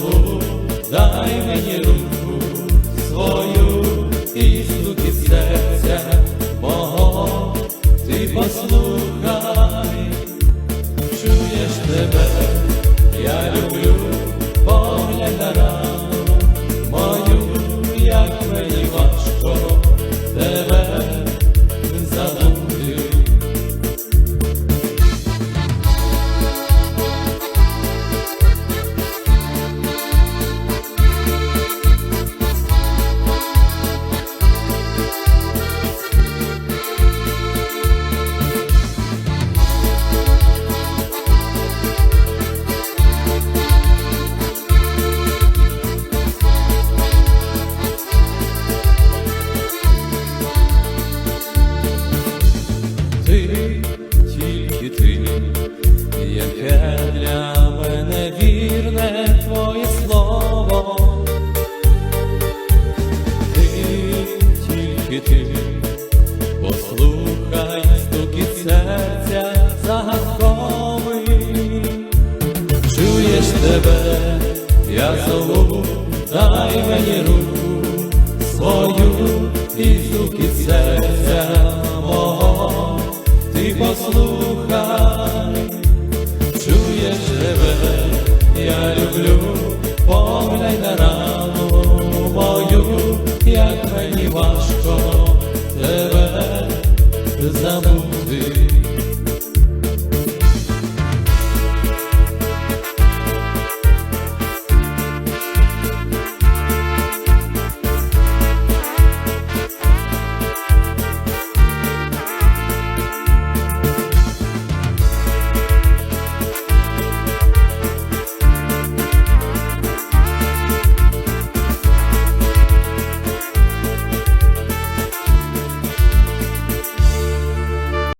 столу, дай мені руку свою і стуки серця мого, ти послухай, чуєш тебе, я люблю. Тебе, я зову, дай мені руку свою і стукіт серця мого, ти послухай, чуєш тебе, я люблю, поглянь на рану мою, як мені важко тебе забути.